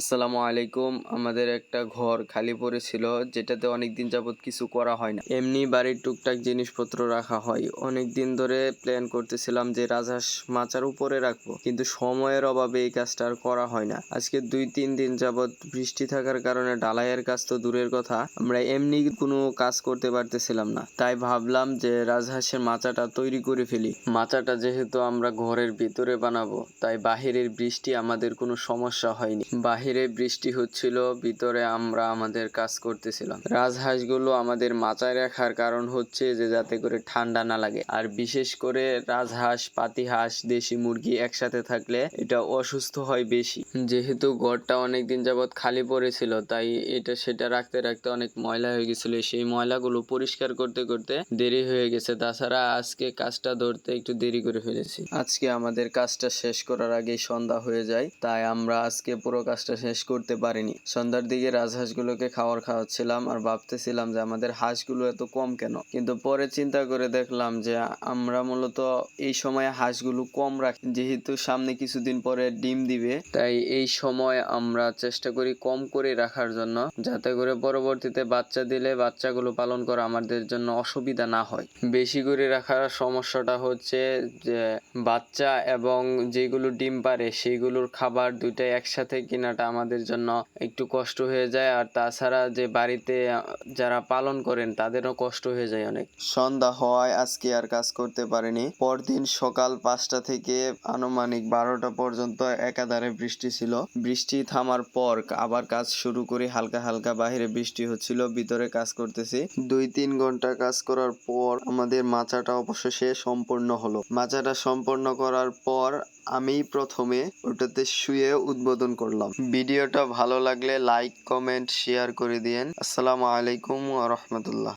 আসসালামু আলাইকুম। আমাদের একটা ঘর খালি পড়েছিল, যেটাতে অনেক দিন যাবত কিছু করা হয় না। এমনি বাড়ির টুকটাক জিনিসপত্র রাখা হয়। অনেক দিন ধরে প্ল্যান করতেছিলাম যে রাজহাঁস মাচার উপরে রাখব, কিন্তু সময়ের অভাবে এই কাজটা আর করা হয় না। আজকে দুই, তিন দিন যাবত বৃষ্টি থাকার কারণে ঢালাইয়ের কাজ তো দূরের কথা, আমরা এমনি কোনো কাজ করতে পারতেছিলাম না। তাই ভাবলাম যে রাজহাঁসের মাচাটা তৈরি করে ফেলি। মাচাটা যেহেতু আমরা ঘরের ভিতরে বানাবো, তাই বাহিরের বৃষ্টি আমাদের কোনো সমস্যা হয়নি। বাহিরে বৃষ্টি হচ্ছিল, ভিতরে আমরা আমাদের কাজ করতেছিলাম। রাজহাঁসগুলো আমাদের মাচায় রাখার কারণ হচ্ছে যে যাতে করে ঠান্ডা না লাগে। আর বিশেষ করে রাজহাঁস, পাতিহাঁস, দেশি মুরগি একসাথে থাকলে এটা অসুস্থ হয় বেশি। যেহেতু ঘরটা অনেক দিন যাবত খালি পড়েছিল, তাই এটা সেটা রাখতে রাখতে অনেক ময়লা হয়ে গেছিল। সেই ময়লাগুলো পরিষ্কার করতে করতে দেরি হয়ে গেছে। তাছাড়া আজকে কাজটা ধরতে একটু দেরি করে ফেলেছি। আজকে আমাদের কাজটা শেষ করার আগেই সন্ধ্যা হয়ে যায়, তাই আমরা আজকে পুরো কাজটা শেষ করতে পারিনি। সন্ধ্যার দিকে রাজহাঁসগুলোকে খাওয়ার খাওয়াচ্ছিলাম আর ভাবতেছিলাম যে আমাদের হাঁসগুলো এত কম কেন? কিন্তু পরে চিন্তা করে দেখলাম যে আমরা মূলত এই সময় হাঁসগুলো কম রাখি। যেহেতু সামনে কিছুদিন পরে ডিম দিবে, তাই এই সময় আমরা চেষ্টা করি কম করে রাখার জন্য, যাতে করে পরবর্তীতে বাচ্চা দিলে বাচ্চাগুলো পালন করা আমাদের জন্য অসুবিধা না হয়। বেশি করে রাখার সমস্যাটা হচ্ছে যে বাচ্চা এবং যেগুলো ডিম পারে, সেইগুলোর খাবার দুইটা একসাথে কেনাটা আমাদের জন্য একটু কষ্ট হয়ে যায়। আর তাছাড়া যে বাড়িতে যারা পালন করেন, তাদেরও কষ্ট হয়ে যায় অনেক। সন্ধ্যা হওয়ায় আজকে আর কাজ করতে পারিনি। পরদিন সকাল পাঁচটা থেকে আনুমানিক বারোটা পর্যন্ত একাধারে বৃষ্টি ছিল। বৃষ্টি থামার পর আবার কাজ শুরু করি। হালকা হালকা বাইরে বৃষ্টি হচ্ছিল, ভিতরে কাজ করতেছি। দুই তিন ঘণ্টা কাজ করার পর আমাদের মাচাটা অবশেষে সম্পূর্ণ হলো। মাচাটা সম্পূর্ণ করার পর আমি প্রথমে ওটাতে শুয়ে উদ্বোধন করলাম। ভিডিওটা ভালো লাগলে লাইক কমেন্ট শেয়ার করে দিয়েন। আসসালামু আলাইকুম রহমতুল্লাহ।